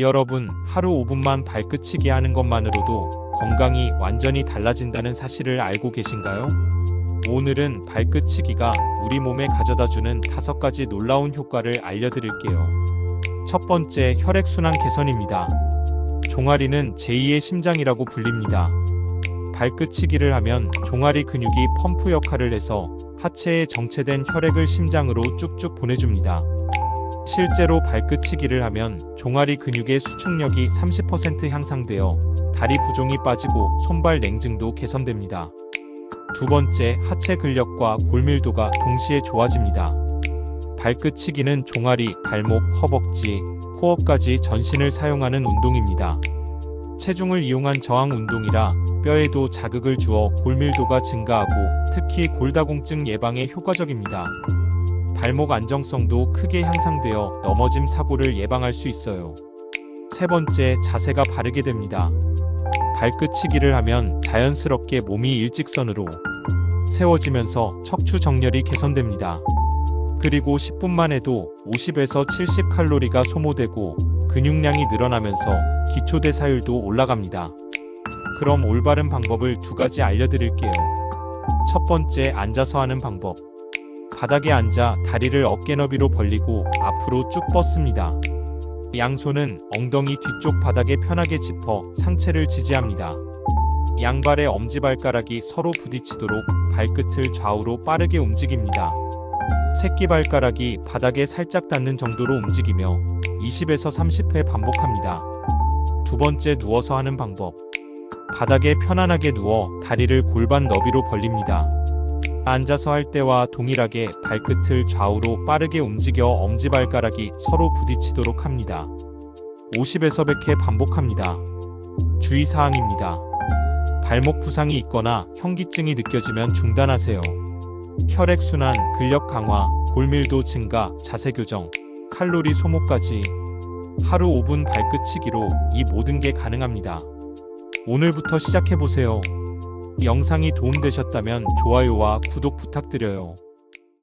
여러분, 하루 5분만 발끝치기 하는 것만으로도 건강이 완전히 달라진다는 사실을 알고 계신가요? 오늘은 발끝치기가 우리 몸에 가져다주는 다섯 가지 놀라운 효과를 알려드릴게요. 첫 번째, 혈액순환 개선입니다. 종아리는 제2의 심장이라고 불립니다. 발끝치기를 하면 종아리 근육이 펌프 역할을 해서 하체에 정체된 혈액을 심장으로 쭉쭉 보내줍니다. 실제로 발끝치기를 하면 종아리 근육의 수축력이 30% 향상되어 다리 부종이 빠지고 손발 냉증도 개선됩니다. 두 번째, 하체 근력과 골밀도가 동시에 좋아집니다. 발끝치기는 종아리, 발목, 허벅지, 코어까지 전신을 사용하는 운동입니다. 체중을 이용한 저항 운동이라 뼈에도 자극을 주어 골밀도가 증가하고 특히 골다공증 예방에 효과적입니다. 발목 안정성도 크게 향상되어 넘어짐 사고를 예방할 수 있어요. 세 번째, 자세가 바르게 됩니다. 발끝치기를 하면 자연스럽게 몸이 일직선으로 세워지면서 척추 정렬이 개선됩니다. 그리고 10분만 해도 50에서 70 칼로리가 소모되고 근육량이 늘어나면서 기초 대사율도 올라갑니다. 그럼 올바른 방법을 두 가지 알려드릴게요. 첫 번째, 앉아서 하는 방법. 바닥에 앉아 다리를 어깨 너비로 벌리고 앞으로 쭉 뻗습니다. 양손은 엉덩이 뒤쪽 바닥에 편하게 짚어 상체를 지지합니다. 양발의 엄지발가락이 서로 부딪히도록 발끝을 좌우로 빠르게 움직입니다. 새끼발가락이 바닥에 살짝 닿는 정도로 움직이며 20에서 30회 반복합니다. 두 번째 누워서 하는 방법. 바닥에 편안하게 누워 다리를 골반 너비로 벌립니다. 앉아서 할 때와 동일하게 발끝을 좌우로 빠르게 움직여 엄지발가락이 서로 부딪히도록 합니다. 50에서 100회 반복합니다. 주의사항입니다. 발목 부상이 있거나 현기증이 느껴지면 중단하세요. 혈액순환, 근력 강화, 골밀도 증가, 자세 교정, 칼로리 소모까지 하루 5분 발끝치기로 이 모든 게 가능합니다. 오늘부터 시작해보세요. 영상이 도움되셨다면 좋아요와 구독 부탁드려요.